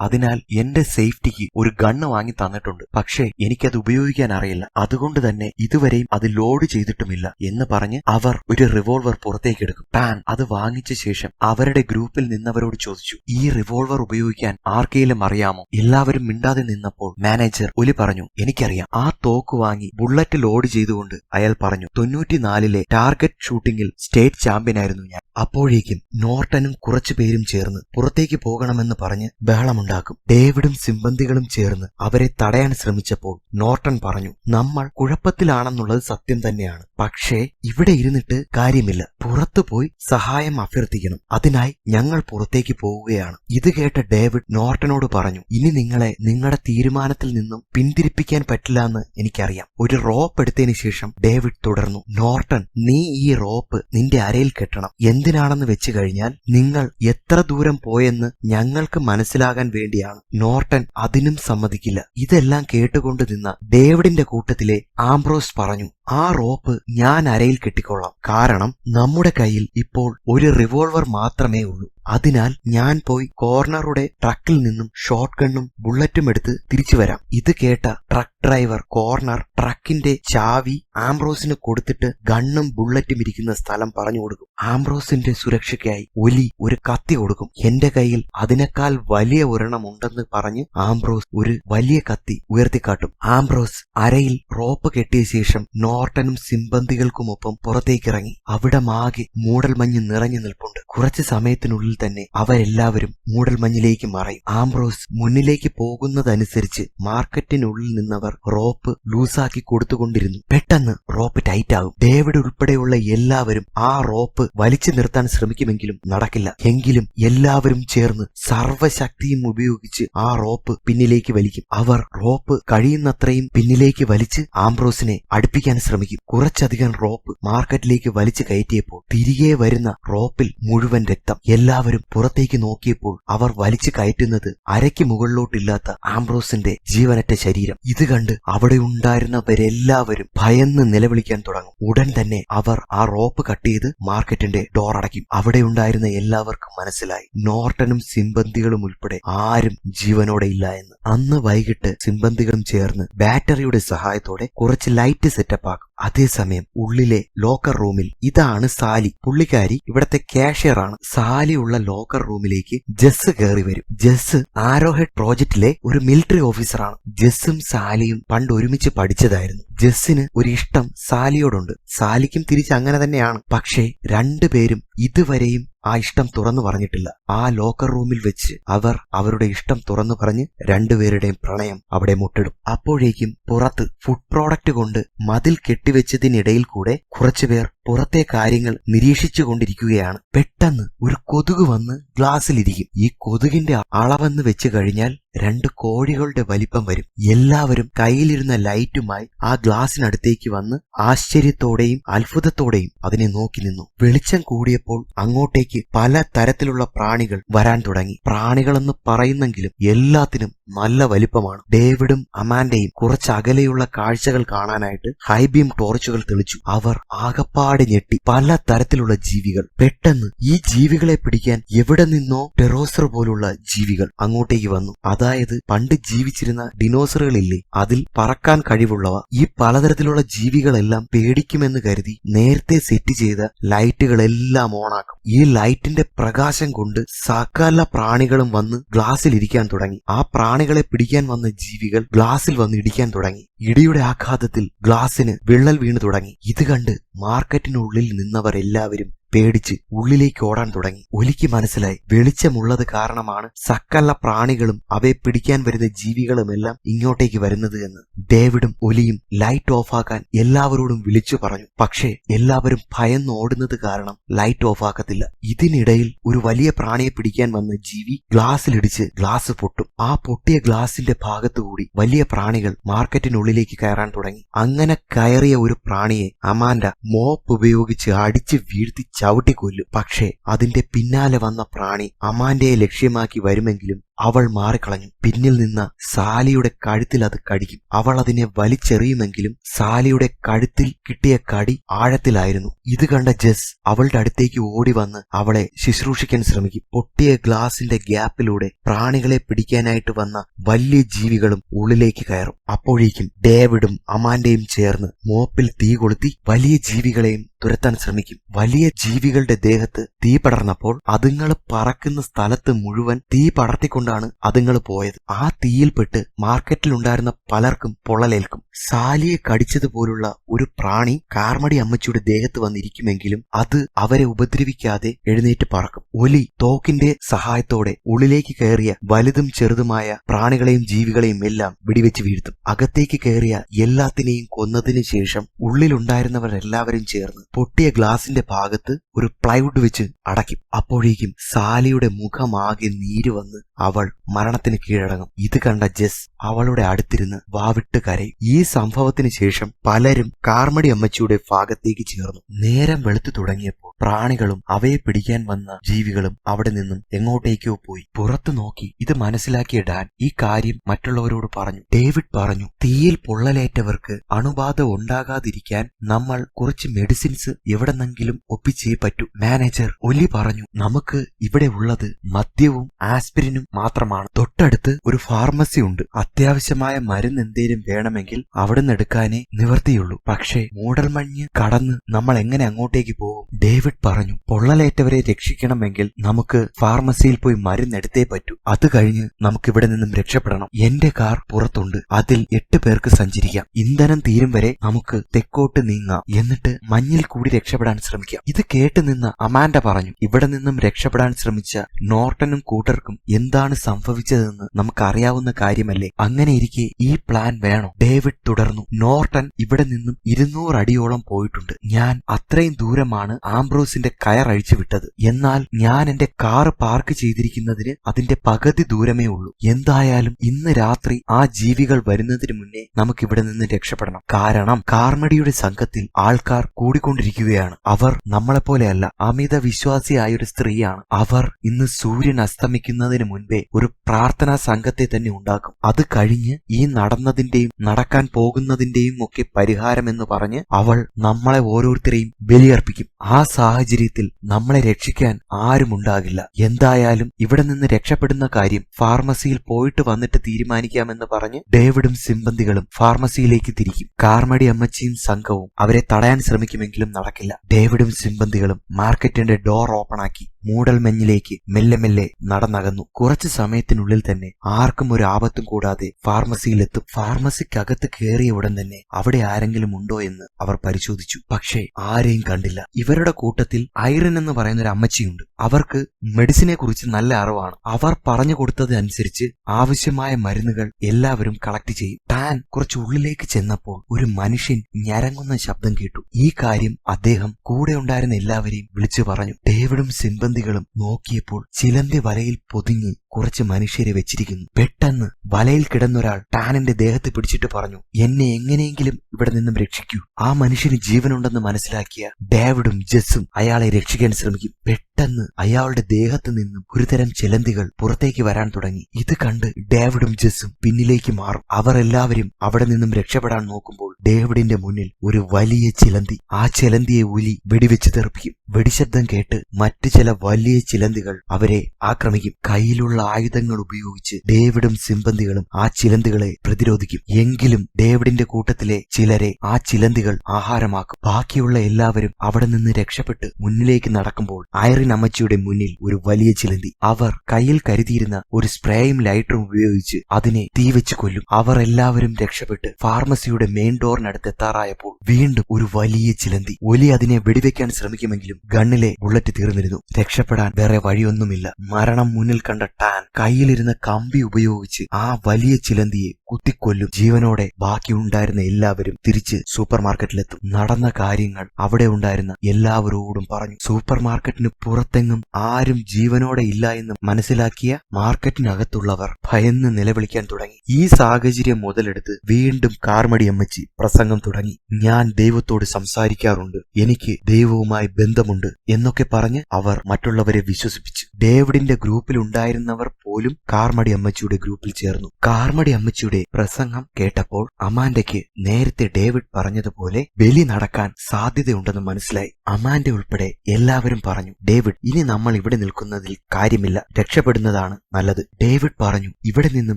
അതിനാൽ എന്റെ സേഫ്റ്റിക്ക് ഒരു ഗണ്ണ് വാങ്ങി തന്നിട്ടുണ്ട്. പക്ഷേ എനിക്കത് ഉപയോഗിക്കാൻ അറിയില്ല. അതുകൊണ്ട് തന്നെ ഇതുവരെയും അത് ലോഡ് ചെയ്തിട്ടുമില്ല എന്ന് പറഞ്ഞ് അവർ ഒരു റിവോൾവർ പുറത്തേക്കെടുക്കും പാൻ അത് വാങ്ങിച്ച ശേഷം അവരുടെ ഗ്രൂപ്പിൽ നിന്നവരോട് ചോദിച്ചു ഈ റിവോൾവർ ഉപയോഗിക്കാൻ ആർക്കെങ്കിലും അറിയാമോ? എല്ലാവരും മിണ്ടാതെ നിന്നപ്പോൾ മാനേജർ ഒലി പറഞ്ഞു എനിക്കറിയാം. ആ തോക്ക് വാങ്ങി ബുള്ളറ്റ് ലോഡ് ചെയ്തുകൊണ്ട് അയാൾ പറഞ്ഞു തൊണ്ണൂറ്റിനാലിലെ ടാർഗറ്റ് ഷൂട്ടിംഗിൽ സ്റ്റേറ്റ് ചാമ്പ്യനായിരുന്നു ഞാൻ. അപ്പോഴേക്കും നോർട്ടനും കുറച്ചു പേരും ചേർന്ന് പുറത്തേക്ക് പോകണമെന്ന് പറഞ്ഞ് ബഹളമുണ്ടാക്കും. ഡേവിഡും സിംബന്ധികളും ചേർന്ന് അവരെ തടയാൻ ശ്രമിച്ചപ്പോൾ നോർട്ടൺ പറഞ്ഞു നമ്മൾ കുഴപ്പത്തിലാണെന്നുള്ളത് സത്യം തന്നെയാണ്. പക്ഷേ ഇവിടെ ഇരുന്നിട്ട് കാര്യമില്ല. പുറത്തു പോയി സഹായം അഭ്യർത്ഥിക്കണം. അതിനായി ഞങ്ങൾ പുറത്തേക്ക് പോവുകയാണ്. ഇത് കേട്ട ഡേവിഡ് നോർട്ടനോട് പറഞ്ഞു ഇനി നിങ്ങളെ നിങ്ങളുടെ തീരുമാനത്തിൽ നിന്നും പിന്തിരിപ്പിക്കാൻ പറ്റില്ല എന്ന് എനിക്കറിയാം. ഒരു റോപ്പ് എടുത്തതിന് ശേഷം ഡേവിഡ് തുടർന്നു നോർട്ടൺ നീ ഈ റോപ്പ് നിന്റെ അരയിൽ കെട്ടണം. എന്തിനാണെന്ന് വെച്ചു കഴിഞ്ഞാൽ നിങ്ങൾ എത്ര ദൂരം പോയെന്ന് ഞങ്ങൾക്ക് മനസ്സിലാകാൻ വേണ്ടിയാണ്. നോർട്ടൺ അതിനും സമ്മതിക്കില്ല. ഇതെല്ലാം കേട്ടുകൊണ്ട് നിന്ന ഡേവിഡിന്റെ കൂട്ടത്തിലെ ആംബ്രോസ് പറഞ്ഞു ആ റോപ്പ് ഞാൻ അരയിൽ കെട്ടിക്കൊള്ളാം. കാരണം നമ്മുടെ കയ്യിൽ ഇപ്പോൾ ഒരു റിവോൾവർ മാത്രമേ ഉള്ളൂ. അതിനാൽ ഞാൻ പോയി കോർണറുടെ ട്രക്കിൽ നിന്നും ഷോട്ട് ഗണ്ണും ബുള്ളറ്റും എടുത്ത് തിരിച്ചു വരാം. ഇത് കേട്ട ട്രക്ക് ഡ്രൈവർ കോർണർ ട്രക്കിന്റെ ചാവി ആംബ്രോസിന് കൊടുത്തിട്ട് ഗണ്ണും ബുള്ളറ്റും ഇരിക്കുന്ന സ്ഥലം പറഞ്ഞു കൊടുക്കും. ആംബ്രോസിന്റെ സുരക്ഷയ്ക്കായി ഒലി ഒരു കത്തി കൊടുക്കും. എന്റെ കയ്യിൽ അതിനേക്കാൾ വലിയ ഒരെണ്ണം ഉണ്ടെന്ന് പറഞ്ഞ് ആംബ്രോസ് ഒരു വലിയ കത്തി ഉയർത്തിക്കാട്ടും. ആംബ്രോസ് അരയിൽ റോപ്പ് കെട്ടിയ ശേഷം നോർട്ടനും സിമ്പന്തികൾക്കുമൊപ്പം പുറത്തേക്കിറങ്ങി. അവിടെ മാകെ മൂടൽമഞ്ഞ് നിറഞ്ഞു നിൽപ്പുണ്ട്. കുറച്ച് സമയത്തിനുള്ളിൽ തന്നെ അവരെല്ലാവരും മൂടൽമഞ്ഞിലേക്ക് മറയും. ആംബ്രോസ് മുന്നിലേക്ക് പോകുന്നതനുസരിച്ച് മാർക്കറ്റിനുള്ളിൽ നിന്നവർ റോപ്പ് ലൂസാക്കി കൊടുത്തുകൊണ്ടിരുന്നു. പെട്ടെന്ന് റോപ്പ് ടൈറ്റ് ആകും ഡേവിഡ് ഉൾപ്പെടെയുള്ള എല്ലാവരും ആ റോപ്പ് വലിച്ചു നിർത്താൻ ശ്രമിക്കുമെങ്കിലും നടക്കില്ല. എങ്കിലും എല്ലാവരും ചേർന്ന് സർവശക്തിയും ഉപയോഗിച്ച് ആ റോപ്പ് പിന്നിലേക്ക് വലിക്കും. അവർ റോപ്പ് കഴിയുന്നത്രയും പിന്നിലേക്ക് വലിച്ച് ആംബ്രോസിനെ അടുപ്പിക്കാൻ ശ്രമിക്കും. കുറച്ചധികം റോപ്പ് മാർക്കറ്റിലേക്ക് വലിച്ചു കയറ്റിയപ്പോൾ തിരികെ വരുന്ന റോപ്പിൽ മുഴുവൻ രക്തം. എല്ലാവരും പുറത്തേക്ക് നോക്കിയപ്പോൾ അവർ വലിച്ചു കയറ്റുന്നത് അരയ്ക്ക് മുകളിലോട്ടില്ലാത്ത ആംബ്രോസിന്റെ ജീവനറ്റ ശരീരം. ഇത് കണ്ട് അവിടെ ഉണ്ടായിരുന്നവരെല്ലാവരും ഭയന്ന് നിലവിളിക്കാൻ തുടങ്ങും. ഉടൻ തന്നെ അവർ ആ റോപ്പ് കട്ട് ചെയ്ത് മാർക്കറ്റിന്റെ ഡോർ അടയ്ക്കും. അവിടെ ഉണ്ടായിരുന്ന എല്ലാവർക്കും മനസ്സിലായി. നോർട്ടനും സിംബന്തികളും ഉൾപ്പെടെ ആരും ജീവനോടെ ഇല്ല എന്ന്. അന്ന് വൈകിട്ട് സിംബന്തികളും ചേർന്ന് ബാറ്ററിയുടെ സഹായത്തോടെ കുറച്ച് ലൈറ്റ് സെറ്റപ്പ് ആക്കും. അതേസമയം ഉള്ളിലെ ലോക്കർ റൂമിൽ ഇതാണ് സാലി. പുള്ളിക്കാരി ഇവിടത്തെ കാഷ്യർ ആണ്. സാലി ഉള്ള ലോക്കർ റൂമിലേക്ക് ജസ് കയറി വരും. ജസ് ആരോഹെഡ് പ്രോജക്റ്റിലെ ഒരു മിലിറ്ററി ഓഫീസറാണ് ജസ്സും സാലിയും പണ്ട് ഒരുമിച്ച് പഠിച്ചതായിരുന്നു. ജെസ്സിന് ഒരു ഇഷ്ടം സാലിയോടുണ്ട്. സാലിക്കും തിരിച്ച് അങ്ങനെ തന്നെയാണ്. പക്ഷേ രണ്ടുപേരും ഇതുവരെയും ആ ഇഷ്ടം തുറന്നു പറഞ്ഞിട്ടില്ല. ആ ലോക്കർ റൂമിൽ വെച്ച് അവർ അവരുടെ ഇഷ്ടം തുറന്നു പറഞ്ഞ് രണ്ടുപേരുടെയും പ്രണയം അവിടെ മുട്ടിടും. അപ്പോഴേക്കും പുറത്ത് ഫുഡ് പ്രോഡക്റ്റ് കൊണ്ട് മതിൽ കെട്ടിവെച്ചതിനിടയിൽ കൂടെ കുറച്ചുപേർ പുറത്തെ കാര്യങ്ങൾ നിരീക്ഷിച്ചു കൊണ്ടിരിക്കുകയാണ്. പെട്ടെന്ന് ഒരു കൊതുക് വന്ന് ഗ്ലാസ്സിലിരിക്കും. ഈ കൊതുകിന്റെ അളവെന്ന് വെച്ച് കഴിഞ്ഞാൽ രണ്ട് കോഴികളുടെ വലിപ്പം വരും. എല്ലാവരും കയ്യിലിരുന്ന ലൈറ്റുമായി ആ ഗ്ലാസിനടുത്തേക്ക് വന്ന് ആശ്ചര്യത്തോടെയും അത്ഭുതത്തോടെയും അതിനെ നോക്കി നിന്നു. വെളിച്ചം കൂടിയപ്പോൾ അങ്ങോട്ടേക്ക് പല തരത്തിലുള്ള പ്രാണികൾ വരാൻ തുടങ്ങി. പ്രാണികളെന്ന് പറയുന്നെങ്കിലും എല്ലാത്തിനും നല്ല വലിപ്പമാണ്. ഡേവിഡും അമാൻഡയും കുറച്ച് അകലെയുള്ള കാഴ്ചകൾ കാണാനായിട്ട് ഹൈബീം ടോർച്ചുകൾ തെളിച്ചു. അവർ ആകപ്പാടെ ഞെട്ടി. പല തരത്തിലുള്ള ജീവികൾ. പെട്ടെന്ന് ഈ ജീവികളെ പിടിക്കാൻ എവിടെ നിന്നോ ടെറോസർ പോലുള്ള ജീവികൾ അങ്ങോട്ടേക്ക് വന്നു. അതായത് പണ്ട് ജീവിച്ചിരുന്ന ഡിനോസറുകളില്ലേ അതിൽ പറക്കാൻ കഴിവുള്ളവ. ഈ പലതരത്തിലുള്ള ജീവികളെല്ലാം പേടിക്കുമെന്ന് കരുതി നേരത്തെ സെറ്റ് ചെയ്ത ലൈറ്റുകളെല്ലാം ഓണാക്കും. ഈ ലൈറ്റിന്റെ പ്രകാശം കൊണ്ട് സകല പ്രാണികളും വന്ന് ഗ്ലാസ്സിൽ ഇരിക്കാൻ തുടങ്ങി. ആ പ്രാണികളെ പിടിക്കാൻ വന്ന ജീവികൾ ഗ്ലാസ്സിൽ വന്ന് ഇടിക്കാൻ തുടങ്ങി. ഇടിയുടെ ആഘാതത്തിൽ ഗ്ലാസ്സിന് വിള്ളൽ വീണു തുടങ്ങി. ഇത് കണ്ട് മാർക്കറ്റിനുള്ളിൽ നിന്നവർ എല്ലാവരും പേടിച്ച് ഉള്ളിലേക്ക് ഓടാൻ തുടങ്ങി. ഒലിക്ക് മനസ്സിലായി. വെളിച്ചമുള്ളത് കാരണമാണ് സക്കല്ല പ്രാണികളും അവയെ പിടിക്കാൻ വരുന്ന ജീവികളുമെല്ലാം ഇങ്ങോട്ടേക്ക് വരുന്നത് എന്ന്. ഡേവിഡും ഒലിയും ലൈറ്റ് ഓഫാക്കാൻ എല്ലാവരോടും വിളിച്ചു പറഞ്ഞു. പക്ഷേ എല്ലാവരും ഭയന്ന് ഓടുന്നത് കാരണം ലൈറ്റ് ഓഫാക്കത്തില്ല. ഇതിനിടയിൽ ഒരു വലിയ പ്രാണിയെ പിടിക്കാൻ വന്ന ജീവി ഗ്ലാസ്സിലിടിച്ച് ഗ്ലാസ് പൊട്ടും. ആ പൊട്ടിയ ഗ്ലാസിന്റെ ഭാഗത്തുകൂടി വലിയ പ്രാണികൾ മാർക്കറ്റിനുള്ളിലേക്ക് കയറാൻ തുടങ്ങി. അങ്ങനെ കയറിയ ഒരു പ്രാണിയെ അമാൻഡ മോപ്പ് ഉപയോഗിച്ച് അടിച്ച് വീഴ്ത്തി ചവിട്ടി കൊല്ലും പക്ഷേ അതിന്റെ പിന്നാലെ വന്ന പ്രാണി അമാന്റയെ ലക്ഷ്യമാക്കി വരുമെങ്കിലും അവൾ മാറിക്കളഞ്ഞു. പിന്നിൽ നിന്ന് സാലിയുടെ കഴുത്തിൽ അത് കടിക്കും. അവൾ അതിനെ വലിച്ചെറിയുമെങ്കിലും സാലിയുടെ കഴുത്തിൽ കിട്ടിയ കടി ആഴത്തിലായിരുന്നു. ഇത് കണ്ട ജസ് അവളുടെ അടുത്തേക്ക് ഓടി വന്ന് അവളെ ശുശ്രൂഷിക്കാൻ ശ്രമിക്കും. പൊട്ടിയ ഗ്ലാസിന്റെ ഗ്യാപ്പിലൂടെ പ്രാണികളെ പിടിക്കാനായിട്ട് വന്ന വലിയ ജീവികളും ഉള്ളിലേക്ക് കയറും. അപ്പോഴേക്കും ഡേവിഡും അമാന്റെയും ചേർന്ന് മോപ്പിൽ തീ കൊളുത്തി വലിയ ജീവികളെയും തുരത്താൻ ശ്രമിക്കും. വലിയ ജീവികളുടെ ദേഹത്ത് തീ പടർന്നപ്പോൾ അതുങ്ങൾ പറക്കുന്ന സ്ഥലത്ത് മുഴുവൻ തീ പടർത്തിക്കൊണ്ടാണ് അതുങ്ങൾ പോയത്. ആ തീയിൽപ്പെട്ട് മാർക്കറ്റിലുണ്ടായിരുന്ന പലർക്കും പൊള്ളലേൽക്കും. സാലിയെ കടിച്ചതുപോലുള്ള ഒരു പ്രാണി കാർമടി അമ്മച്ചിയുടെ ദേഹത്ത് വന്നിരിക്കുമെങ്കിലും അത് അവരെ ഉപദ്രവിക്കാതെ എഴുന്നേറ്റ് പറക്കും. ഒലി തോക്കിന്റെ സഹായത്തോടെ ഉള്ളിലേക്ക് കയറിയ വലുതും ചെറുതുമായ പ്രാണികളെയും ജീവികളെയും എല്ലാം വെടിവെച്ച് വീഴ്ത്തും. അകത്തേക്ക് കയറിയ എല്ലാത്തിനെയും കൊന്നതിന് ശേഷം ഉള്ളിലുണ്ടായിരുന്നവരെല്ലാവരും ചേർന്ന് പൊട്ടിയ ഗ്ലാസിന്റെ ഭാഗത്ത് ഒരു പ്ലൈവുഡ് വെച്ച് അടയ്ക്കും. അപ്പോഴേക്കും സാലിയുടെ മുഖമാകെ നീര് വന്ന് അവൾ മരണത്തിന് കീഴടങ്ങും. ഇത് കണ്ട ജെസ് അവളുടെ അടുത്തിരുന്ന് വാവിട്ട് കരയും. ഈ സംഭവത്തിന് ശേഷം പലരും കാർമടി അമ്മച്ചിയുടെ ഭാഗത്തേക്ക് ചേർന്നു. നേരം വെളുത്തു തുടങ്ങിയപ്പോൾ പ്രാണികളും അവയെ പിടിക്കാൻ വന്ന ജീവികളും അവിടെ നിന്നും എങ്ങോട്ടേക്കോ പോയി. പുറത്തു നോക്കി ഇത് മനസ്സിലാക്കിയ ഡാൻ ഈ കാര്യം മറ്റുള്ളവരോട് പറഞ്ഞു. ഡേവിഡ് പറഞ്ഞു തീയിൽ പൊള്ളലേറ്റവർക്ക് അണുബാധ ഉണ്ടാകാതിരിക്കാൻ നമ്മൾ കുറച്ച് മെഡിസിൻസ് എവിടെന്നെങ്കിലും ഒപ്പിച്ചേ പറ്റൂ. മാനേജർ ഒലി പറഞ്ഞു നമുക്ക് ഇവിടെ ഉള്ളത് മദ്യവും ആസ്പിരിനും മാത്രമാണ്. തൊട്ടടുത്ത് ഒരു ഫാർമസി ഉണ്ട്. അത്യാവശ്യമായ മരുന്ന് എന്തേലും വേണമെങ്കിൽ അവിടെ നിന്ന് എടുക്കാനേ നിവർത്തിയുള്ളൂ. പക്ഷേ മൂടൽമഞ്ഞ് കടന്ന് നമ്മൾ എങ്ങനെ അങ്ങോട്ടേക്ക് പോകും? ഡേവിഡ് പറഞ്ഞു പൊള്ളലേറ്റവരെ രക്ഷിക്കണമെങ്കിൽ നമുക്ക് ഫാർമസിയിൽ പോയി മരുന്ന് എടുത്തേ പറ്റൂ. അത് കഴിഞ്ഞ് നമുക്ക് ഇവിടെ നിന്നും രക്ഷപ്പെടണം. എന്റെ കാർ പുറത്തുണ്ട്. അതിൽ എട്ട് പേർക്ക് സഞ്ചരിക്കാം. ഇന്ധനം തീരും വരെ നമുക്ക് തെക്കോട്ട് നീങ്ങാം. എന്നിട്ട് മഞ്ഞിൽ കൂടി രക്ഷപ്പെടാൻ ശ്രമിക്കാം. ഇത് കേട്ട് നിന്ന അമാൻഡ പറഞ്ഞു ഇവിടെ നിന്നും രക്ഷപ്പെടാൻ ശ്രമിച്ച നോർട്ടനും കൂട്ടർക്കും എന്താണ് സംഭവിച്ചതെന്ന് നമുക്കറിയാവുന്ന കാര്യമല്ലേ? അങ്ങനെ ഇരിക്കെ ഈ പ്ലാൻ വേണോ? ഡേവിഡ് തുടർന്നു. നോർട്ടൺ ഇവിടെ നിന്നും ഇരുന്നൂറ് അടിയോളം പോയിട്ടുണ്ട്. ഞാൻ അത്രയും ദൂരമാണ് ആംബ്രോസിന്റെ കയർ അഴിച്ചു വിട്ടത്. എന്നാൽ ഞാൻ എന്റെ കാർ പാർക്ക് ചെയ്തിരിക്കുന്നതിന് അതിന്റെ പകുതി ദൂരമേ ഉള്ളൂ. എന്തായാലും ഇന്ന് രാത്രി ആ ജീവികൾ വരുന്നതിന് മുന്നേ നമുക്ക് ഇവിടെ നിന്ന് രക്ഷപ്പെടണം. കാരണം കാർമടിയുടെ സംഘത്തിൽ ആൾക്കാർ കൂടിക്കൊണ്ടിരിക്കുകയാണ്. അവർ നമ്മളെപ്പോലെയല്ല അമിത വിശ്വാസിയായ ഒരു സ്ത്രീയാണ്. അവർ ഇന്ന് സൂര്യൻ അസ്തമിക്കുന്നതിന് മുൻപേ ഒരു പ്രാർത്ഥനാ സംഘത്തെ തന്നെ ഉണ്ടാക്കും. അത് കഴിഞ്ഞ് ഈ നടന്നതിന്റെയും നടക്കാൻ പോകുന്നതിന്റെയും ഒക്കെ പരിഹാരം എന്ന് പറഞ്ഞ് അവൾ നമ്മളെ ഓരോരുത്തരെയും ബലിയർപ്പിക്കും. ആ സാഹചര്യത്തിൽ നമ്മളെ രക്ഷിക്കാൻ ആരുമുണ്ടാകില്ല എന്തായാലും ഇവിടെ നിന്ന് രക്ഷപ്പെടുന്ന കാര്യം ഫാർമസിയിൽ പോയിട്ട് വന്നിട്ട് തീരുമാനിക്കാമെന്ന് പറഞ്ഞ് ഡേവിഡും സിംബന്ധികളും ഫാർമസിയിലേക്ക് തിരിക്കും. കാർമടി അമ്മച്ചിയും സംഘവും അവരെ തടയാൻ ശ്രമിക്കുമെങ്കിലും നടക്കില്ല. ഡേവിഡും സിംബന്ധികളും മാർക്കറ്റിന്റെ ഡോർ ഓപ്പണാക്കി മൂടൽമഞ്ഞിലേക്ക് മെല്ലെ മെല്ലെ നടന്നകന്നു. കുറച്ചു സമയത്തിനുള്ളിൽ തന്നെ ആർക്കും ഒരു ആപത്തും കൂടാതെ ഫാർമസിയിലെത്തും. ഫാർമസിക്കകത്ത് കയറിയ ഉടൻ തന്നെ അവിടെ ആരെങ്കിലും ഉണ്ടോ എന്ന് അവർ പരിശോധിച്ചു. പക്ഷേ ആരെയും കണ്ടില്ല. ഇവരുടെ കൂട്ടത്തിൽ ഐറിൻ എന്ന് പറയുന്ന ഒരു അമ്മച്ചിയുണ്ട്. അവർക്ക് മെഡിസിനെ കുറിച്ച് നല്ല അറിവാണ്. അവർ പറഞ്ഞു കൊടുത്തതനുസരിച്ച് ആവശ്യമായ മരുന്നുകൾ എല്ലാവരും കളക്ട് ചെയ്യും. താൻ കുറച്ച് ഉള്ളിലേക്ക് ചെന്നപ്പോൾ ഒരു മനുഷ്യൻ ഞരങ്ങുന്ന ശബ്ദം കേട്ടു. ഈ കാര്യം അദ്ദേഹം കൂടെ ഉണ്ടായിരുന്ന എല്ലാവരെയും വിളിച്ചു പറഞ്ഞു. ഡേവിഡും സിംബന്ധികളും നോക്കിയപ്പോൾ ചിലന്തി വലയിൽ പൊതിഞ്ഞ് കുറച്ച് മനുഷ്യരെ വെച്ചിരിക്കുന്നു. പെട്ടെന്ന് വലയിൽ കിടന്നൊരാൾ ടാനിന്റെ ദേഹത്ത് പിടിച്ചിട്ട് പറഞ്ഞു എന്നെ എങ്ങനെയെങ്കിലും ഇവിടെ നിന്നും രക്ഷിക്കൂ. ആ മനുഷ്യന് ജീവനുണ്ടെന്ന് മനസ്സിലാക്കിയ ഡേവിഡും ജസ്സും അയാളെ രക്ഷിക്കാൻ ശ്രമിക്കും. പെട്ടെന്ന് അയാളുടെ ദേഹത്ത് നിന്നും ഒരുതരം ചിലന്തികൾ പുറത്തേക്ക് വരാൻ തുടങ്ങി. ഇത് കണ്ട് ഡേവിഡും ജസ്സും പിന്നിലേക്ക് മാറും. അവർ എല്ലാവരും അവിടെ നിന്നും രക്ഷപ്പെടാൻ നോക്കുമ്പോൾ ഡേവിഡിന്റെ മുന്നിൽ ഒരു വലിയ ചിലന്തി ആ ചിലന്തിയെ ഉലി വെടിവെച്ച് തെറിപ്പിക്കും. വെടിശബ്ദം കേട്ട് മറ്റു ചില വലിയ ചിലന്തികൾ അവരെ ആക്രമിക്കും. കയ്യിലുള്ള ആയുധങ്ങൾ ഉപയോഗിച്ച് ഡേവിഡും സിംബന്തികളും ആ ചിലന്തികളെ പ്രതിരോധിക്കും. എങ്കിലും ഡേവിഡിന്റെ കൂട്ടത്തിലെ ചിലരെ ആ ചിലന്തികൾ ആഹാരമാക്കും. ബാക്കിയുള്ള എല്ലാവരും അവിടെ നിന്ന് രക്ഷപ്പെട്ട് മുന്നിലേക്ക് നടക്കുമ്പോൾ ഐറിൻ അമ്മച്ചിയുടെ മുന്നിൽ ഒരു വലിയ ചിലന്തി. അവർ കയ്യിൽ കരുതിയിരുന്ന ഒരു സ്പ്രേയും ലൈറ്ററും ഉപയോഗിച്ച് അതിനെ തീവെച്ച് കൊല്ലും. അവർ എല്ലാവരും രക്ഷപ്പെട്ട് ഫാർമസിയുടെ മെയിൻ ഡോറിനടുത്ത് എത്താറായപ്പോൾ വീണ്ടും ഒരു വലിയ ചിലന്തി. ഒലി അതിനെ വെടിവെക്കാൻ ശ്രമിക്കുമെങ്കിലും ഗണ്ണിലെ ബുള്ളറ്റ് തീർന്നിരുന്നു. രക്ഷപ്പെടാൻ വേറെ വഴിയൊന്നുമില്ല. മരണം മുന്നിൽ കണ്ട ടാൻ കയ്യിലിരുന്ന കമ്പി ഉപയോഗിച്ച് ആ വലിയ ചിലന്തിയെ കുത്തിക്കൊല്ലും. ജീവനോടെ ബാക്കിയുണ്ടായിരുന്ന എല്ലാവരും തിരിച്ച് സൂപ്പർ മാർക്കറ്റിലെത്തും നടന്ന കാര്യങ്ങൾ അവിടെ ഉണ്ടായിരുന്ന എല്ലാവരോടും പറഞ്ഞു. സൂപ്പർ മാർക്കറ്റിന് പുറത്തെങ്ങും ആരും ജീവനോടെ ഇല്ല എന്ന് മനസ്സിലാക്കിയ മാർക്കറ്റിനകത്തുള്ളവർ ഭയന്ന് നിലവിളിക്കാൻ തുടങ്ങി. ഈ സാഹചര്യം മുതലെടുത്ത് വീണ്ടും കാർമടി അമ്മച്ചി പ്രസംഗം തുടങ്ങി. ഞാൻ ദൈവത്തോട് സംസാരിക്കാറുണ്ട്. എനിക്ക് ദൈവവുമായി ബന്ധമുണ്ട്. എന്നൊക്കെ പറഞ്ഞ് അവർ മറ്റുള്ളവരെ വിശ്വസിപ്പിച്ചു. ഡേവിഡിന്റെ ഗ്രൂപ്പിൽ ഉണ്ടായിരുന്നവർ പോലും കാർമടി അമ്മച്ചിയുടെ ഗ്രൂപ്പിൽ ചേർന്നു. കാർമടി അമ്മച്ചിയുടെ പ്രസംഗം കേട്ടപ്പോൾ അമാൻഡയ്ക്ക് നേരത്തെ ഡേവിഡ് പറഞ്ഞതുപോലെ ബലി നടക്കാൻ സാധ്യതയുണ്ടെന്ന് മനസ്സിലായി. അമാൻഡ ഉൾപ്പെടെ എല്ലാവരും പറഞ്ഞു ഡേവിഡ് ഇനി നമ്മൾ ഇവിടെ നിൽക്കുന്നതിൽ കാര്യമില്ല രക്ഷപ്പെടുന്നതാണ് നല്ലത്. ഡേവിഡ് പറഞ്ഞു ഇവിടെ നിന്നും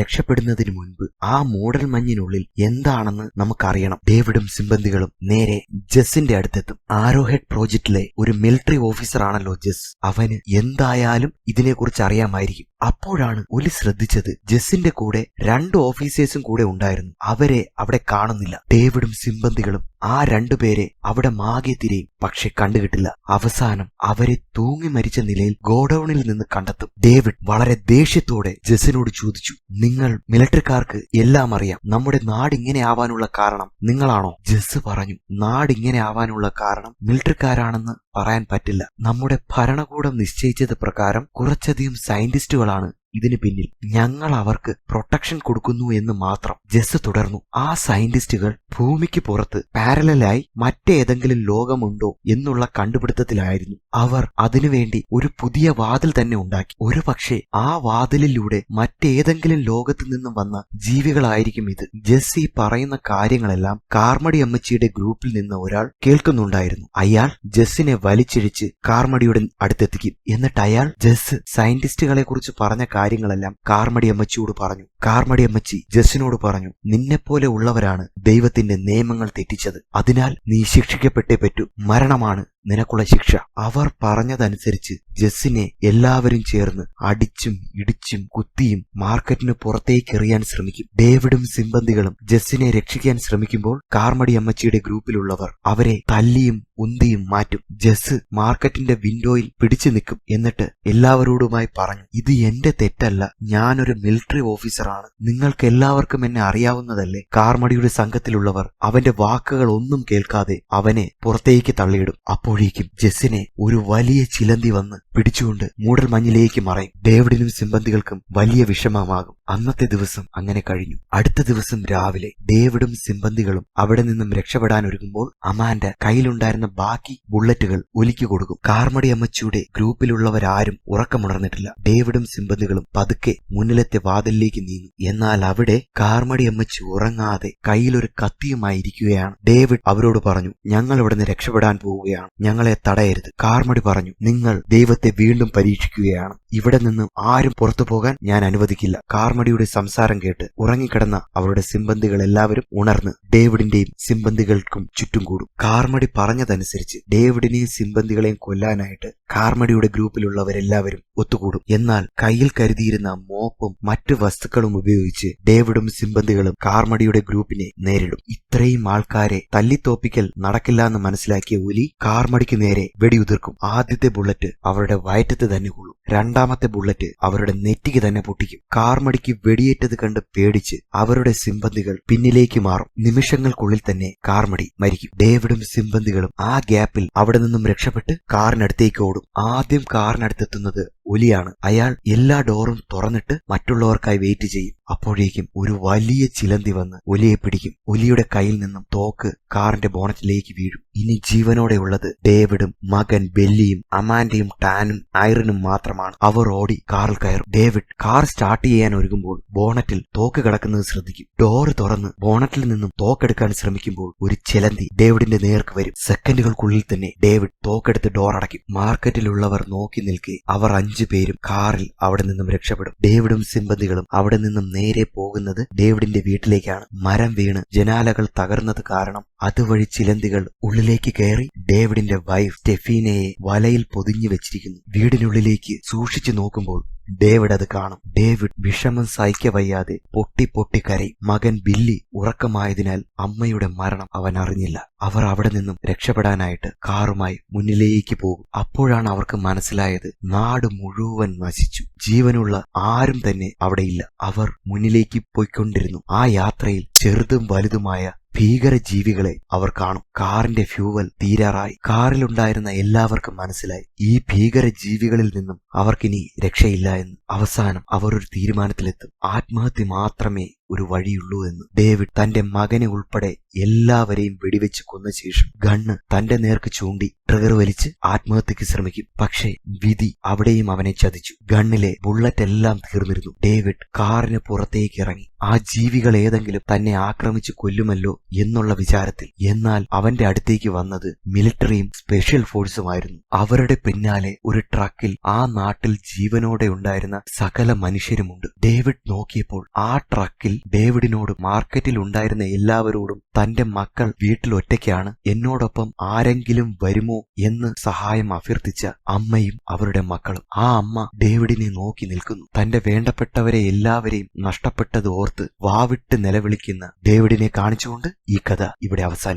രക്ഷപ്പെടുന്നതിന് മുൻപ് ആ മൂടൽ മഞ്ഞിനുള്ളിൽ എന്താണെന്ന് നമുക്കറിയണം. ഡേവിഡും സിബന്ധികളും നേരെ ജസിന്റെ അടുത്തെത്തും. ആരോഹെഡ് പ്രോജക്റ്റിലെ ഒരു മിലിറ്ററി ഓഫീസറാണല്ലോ ജസ്. അവന് എന്തായാലും ഇതിനെക്കുറിച്ച് അറിയാമായിരിക്കും. അപ്പോഴാണ് ഒലി ശ്രദ്ധിച്ചത് ജെസ്സിന്റെ കൂടെ രണ്ട് ഓഫീസേഴ്സും കൂടെ ഉണ്ടായിരുന്നു. അവരെ അവിടെ കാണുന്നില്ല. ഡേവിഡും സിംബന്തികളും ആ രണ്ടുപേരെ അവിടെ മാകെ തിരയും. പക്ഷെ കണ്ടുകിട്ടില്ല. അവസാനം അവരെ തൂങ്ങി മരിച്ച നിലയിൽ ഗോഡൌണിൽ നിന്ന് കണ്ടെത്തും. ഡേവിഡ് വളരെ ദേഷ്യത്തോടെ ജസിനോട് ചോദിച്ചു നിങ്ങൾ മിലിറ്ററിക്കാർക്ക് എല്ലാം അറിയാം. നമ്മുടെ നാട് ഇങ്ങനെ ആവാനുള്ള കാരണം നിങ്ങളാണോ? ജസ് പറഞ്ഞു നാട് ഇങ്ങനെ ആവാനുള്ള കാരണം മിലിറ്ററിക്കാരാണെന്ന് പറയാൻ പറ്റില്ല. നമ്മുടെ ഭരണകൂടം നിശ്ചയിച്ചത് പ്രകാരം കുറച്ചധികം സയന്റിസ്റ്റുകളാണ് ഇതിന് പിന്നിൽ ഞങ്ങൾ അവർക്ക് പ്രൊട്ടക്ഷൻ കൊടുക്കുന്നു എന്ന് മാത്രം ജസ് തുടർന്നു. ആ സയന്റിസ്റ്റുകൾ ഭൂമിക്ക് പുറത്ത് പാരലായി മറ്റേതെങ്കിലും ലോകമുണ്ടോ എന്നുള്ള കണ്ടുപിടുത്തത്തിലായിരുന്നു. അവർ അതിനുവേണ്ടി ഒരു പുതിയ വാതിൽ തന്നെ ഉണ്ടാക്കി. ഒരു പക്ഷേ ആ വാതിലിലൂടെ മറ്റേതെങ്കിലും ലോകത്ത് നിന്നും വന്ന ജീവികളായിരിക്കും ഇത്. ജസ് ഈ പറയുന്ന കാര്യങ്ങളെല്ലാം കാർമടി അമ്മച്ചിയുടെ ഗ്രൂപ്പിൽ നിന്ന് ഒരാൾ കേൾക്കുന്നുണ്ടായിരുന്നു. അയാൾ ജസ്സിനെ വലിച്ചിഴിച്ച് കാർമടിയുടെ അടുത്തെത്തിക്കും. എന്നിട്ട് അയാൾ ജസ് സയന്റിസ്റ്റുകളെ കുറിച്ച് പറഞ്ഞ കാര്യങ്ങളെല്ലാം കാർമടി അമ്മച്ചിയോട് പറഞ്ഞു. കാർമടി അമ്മച്ചി ജസ്സിനോട് പറഞ്ഞു നിന്നെപ്പോലെ ഉള്ളവരാണ് ദൈവത്തിന്റെ നിയമങ്ങൾ തെറ്റിച്ചത്. അതിനാൽ നീ ശിക്ഷിക്കപ്പെട്ടേ പറ്റൂ. മരണമാണ് നിനക്കുള്ള ശിക്ഷ. അവർ പറഞ്ഞതനുസരിച്ച് ജസ്സിനെ എല്ലാവരും ചേർന്ന് അടിച്ചും ഇടിച്ചും കുത്തിയും മാർക്കറ്റിന് പുറത്തേക്ക് എറിയാൻ ശ്രമിക്കും. ഡേവിഡും സിംബന്ധികളും ജസ്സിനെ രക്ഷിക്കാൻ ശ്രമിക്കുമ്പോൾ കാർമടി അമ്മച്ചിയുടെ ഗ്രൂപ്പിലുള്ളവർ അവരെ തല്ലിയും ഉന്തിയും മാറ്റും. ജസ് മാർക്കറ്റിന്റെ വിൻഡോയിൽ പിടിച്ചു നിൽക്കും. എന്നിട്ട് എല്ലാവരോടുമായി പറഞ്ഞു ഇത് എന്റെ തെറ്റല്ല. ഞാനൊരു മിലിറ്ററി ഓഫീസറാണ്. നിങ്ങൾക്ക് എല്ലാവർക്കും എന്നെ അറിയാവുന്നതല്ലേ? കാർമടിയുടെ സംഘത്തിലുള്ളവർ അവന്റെ വാക്കുകൾ ഒന്നും കേൾക്കാതെ അവനെ പുറത്തേക്ക് തള്ളിയിടും. അപ്പോഴേക്കും ജസ്സിനെ ഒരു വലിയ ചിലന്തി വന്ന് പിടിച്ചുകൊണ്ട് മൂടൽ മഞ്ഞിലേക്ക് മറയും. ഡേവിഡിനും സിമ്പന്തികൾക്കും വലിയ വിഷമമാകും. അന്നത്തെ ദിവസം അങ്ങനെ കഴിഞ്ഞു. അടുത്ത ദിവസം രാവിലെ ഡേവിഡും സിമ്പന്തികളും അവിടെ നിന്നും രക്ഷപ്പെടാൻ ഒരുങ്ങുമ്പോൾ അമാന്റെ കയ്യിലുണ്ടായിരുന്ന ബാക്കി ബുള്ളറ്റുകൾ ഒലിക്കു കൊടുക്കും. കാർമടി അമ്മച്ചിയുടെ ഗ്രൂപ്പിലുള്ളവരാരും ഉറക്കമുണർന്നിട്ടില്ല. ഡേവിഡും സിമ്പന്തികളും പതുക്കെ മുന്നിലത്തെ വാതിലിലേക്ക് നീങ്ങി. എന്നാൽ അവിടെ കാർമടി അമ്മച്ചി ഉറങ്ങാതെ കയ്യിലൊരു കത്തിയുമായി ഇരിക്കുകയാണ് ഡേവിഡ് അവരോട് പറഞ്ഞു ഞങ്ങൾ ഇവിടുന്ന് രക്ഷപ്പെടാൻ പോവുകയാണ്. ഞങ്ങളെ തടയരുത്. കാർമടി പറഞ്ഞു നിങ്ങൾ ദൈവത്തെ വീണ്ടും പരീക്ഷിക്കുകയാണ്. ഇവിടെ നിന്നും ആരും പുറത്തു പോകാൻ ഞാൻ അനുവദിക്കില്ല. കാർമടിയുടെ സംസാരം കേട്ട് ഉറങ്ങിക്കിടന്ന അവരുടെ സിമ്പന്തികൾ എല്ലാവരും ഉണർന്ന് ഡേവിഡിന്റെയും സിമ്പന്തികൾക്കും ചുറ്റും കൂടും. കാർമടി പറഞ്ഞതനുസരിച്ച് ഡേവിഡിനെയും സിമ്പന്തികളെയും കൊല്ലാനായിട്ട് കാർമടിയുടെ ഗ്രൂപ്പിലുള്ളവരെല്ലാവരും ഒത്തുകൂടും. എന്നാൽ കയ്യിൽ കരുതിയിരുന്ന മോപ്പും മറ്റു വസ്തുക്കളും ഉപയോഗിച്ച് ഡേവിഡും സിമ്പന്തികളും കാർമടിയുടെ ഗ്രൂപ്പിനെ നേരിടും. ഇത്രയും ആൾക്കാരെ തല്ലിത്തോപ്പിക്കൽ നടക്കില്ല എന്ന് മനസ്സിലാക്കിയ ഒലി കാർമടിക്ക് നേരെ വെടിയുതിർക്കും. ആദ്യത്തെ ബുള്ളറ്റ് അവരുടെ വയറ്റത്ത് തന്നെ കൊള്ളും. രണ്ടാമത്തെ ബുള്ളറ്റ് അവരുടെ നെറ്റിക്ക് തന്നെ പൊട്ടിക്കും. കാർമടിക്ക് വെടിയേറ്റത് കണ്ട് പേടിച്ച് അവരുടെ സിമ്പന്തികൾ പിന്നിലേക്ക് മാറും. നിമിഷങ്ങൾക്കുള്ളിൽ തന്നെ കാർമടി മരിക്കും. ഡേവിഡും സിമ്പന്തികളും ആ ഗ്യാപ്പിൽ അവിടെ നിന്നും രക്ഷപ്പെട്ട് കാറിനടുത്തേക്ക് ഓടും. ആദ്യം കാറിനടുത്തെത്തുന്നത് ഒലിയാണ്. അയാൾ എല്ലാ ഡോറും തുറന്നിട്ട് മറ്റുള്ളവർക്കായി വെയിറ്റ് ചെയ്യും. അപ്പോഴേക്കും ഒരു വലിയ ചിലന്തി വന്ന് ഒലിയെ പിടിക്കും. ഒലിയുടെ കയ്യിൽ നിന്നും തോക്ക് കാറിന്റെ ബോണറ്റിലേക്ക് വീഴും. ഇനി ജീവനോടെ ഉള്ളത് ഡേവിഡും മകൻ ബെല്ലിയും അമാൻഡയും ടാനും ഐറിനും മാത്രമാണ്. അവർ ഓടി കാറിൽ കയറും. ഡേവിഡ് കാർ സ്റ്റാർട്ട് ചെയ്യാൻ ഒരുങ്ങുമ്പോൾ ബോണറ്റിൽ തോക്ക് കിടക്കുന്നത് ശ്രദ്ധിക്കും. ഡോർ തുറന്ന് ബോണറ്റിൽ നിന്നും തോക്കെടുക്കാൻ ശ്രമിക്കുമ്പോൾ ഒരു ചിലന്തി ഡേവിഡിന്റെ നേർക്ക് വരും. സെക്കൻഡുകൾക്കുള്ളിൽ തന്നെ ഡേവിഡ് തോക്കെടുത്ത് ഡോർ അടയ്ക്കും. മാർക്കറ്റിലുള്ളവർ നോക്കി നിൽക്കെ അവർ അഞ്ചു പേരും കാറിൽ അവിടെ നിന്നും രക്ഷപ്പെടും. ഡേവിഡും സിമ്പന്തികളും അവിടെ നിന്നും നേരെ പോകുന്നത് ഡേവിഡിന്റെ വീട്ടിലേക്കാണ്. മരം വീണ് ജനാലകൾ തകർന്നത് കാരണം അതുവഴി ചിലന്തികൾ ഉള്ളിലേക്ക് കയറി ഡേവിഡിന്റെ വൈഫ് സ്റ്റെഫീനയെ വലയിൽ പൊതിഞ്ഞു വെച്ചിരിക്കുന്നു. വീടിനുള്ളിലേക്ക് സൂക്ഷിച്ചു നോക്കുമ്പോൾ ഡേവിഡ് അത് കാണും. ഡേവിഡ് വിഷമം സഹിക്കവയ്യാതെ പൊട്ടി പൊട്ടി കരയും. മകൻ ബില്ലി ഉറക്കമായതിനാൽ അമ്മയുടെ മരണം അവൻ അറിഞ്ഞില്ല. അവർ അവിടെ നിന്നും രക്ഷപ്പെടാനായിട്ട് കാറുമായി മുന്നിലേക്ക് പോകും. അപ്പോഴാണ് അവർക്ക് മനസ്സിലായത് നാട് മുഴുവൻ നശിച്ചു. ജീവനുള്ള ആരും തന്നെ അവിടെയില്ല അവർ മുന്നിലേക്ക് പോയിക്കൊണ്ടിരുന്നു. ആ യാത്രയിൽ ചെറുതും വലുതുമായ ഭീകരജീവികളെ അവർ കാണും. കാറിന്റെ ഫ്യൂവൽ തീരാറായി. കാറിലുണ്ടായിരുന്ന എല്ലാവർക്കും മനസ്സിലായി. ഈ ഭീകരജീവികളിൽ നിന്നും അവർക്കിനി രക്ഷയില്ല എന്ന്. അവസാനം അവർ ഒരു തീരുമാനത്തിലെത്തും. ആത്മഹത്യ മാത്രമേ ഒരു വഴിയുള്ളൂ എന്ന് ഡേവിഡ് തന്റെ മകനെ ഉൾപ്പെടെ എല്ലാവരെയും വെടിവെച്ച് കൊന്ന ശേഷം ഗണ്ണ് തന്റെ നേർക്ക് ചൂണ്ടി ട്രിഗർ വലിച്ച് ആത്മഹത്യക്ക് ശ്രമിക്കും. പക്ഷേ വിധി അവിടെയും അവനെ ചതിച്ചു. ഗണ്ണിലെ ബുള്ളറ്റ് എല്ലാം തീർന്നിരുന്നു. ഡേവിഡ് കാറിന് പുറത്തേക്ക് ഇറങ്ങി. ആ ജീവികൾ ഏതെങ്കിലും തന്നെ ആക്രമിച്ചു കൊല്ലുമല്ലോ എന്നുള്ള വിചാരത്തിൽ. എന്നാൽ അവന്റെ അടുത്തേക്ക് വന്നത് മിലിറ്ററിയും സ്പെഷ്യൽ ഫോഴ്സുമായിരുന്നു. അവരുടെ പിന്നാലെ ഒരു ട്രക്കിൽ ആ നാട്ടിൽ ജീവനോടെ ഉണ്ടായിരുന്ന സകല മനുഷ്യരുമുണ്ട്. ഡേവിഡ് നോക്കിയപ്പോൾ ആ ട്രക്കിൽ ഡേവിഡിനോട് മാർക്കറ്റിൽ ഉണ്ടായിരുന്ന എല്ലാവരോടും തന്റെ മക്കൾ വീട്ടിൽ ഒറ്റയ്ക്കാണ് എന്നോടൊപ്പം ആരെങ്കിലും വരുമോ എന്ന് സഹായം അഭ്യർത്ഥിച്ച അമ്മയും അവരുടെ മക്കളും. ആ അമ്മ ഡേവിഡിനെ നോക്കി നിൽക്കുന്നു. തന്റെ വേണ്ടപ്പെട്ടവരെ എല്ലാവരെയും നഷ്ടപ്പെട്ടത് ഓർത്ത് വാവിട്ട് നിലവിളിക്കുന്ന ഡേവിഡിനെ കാണിച്ചുകൊണ്ട് ഈ കഥ ഇവിടെ അവസാനിക്കും.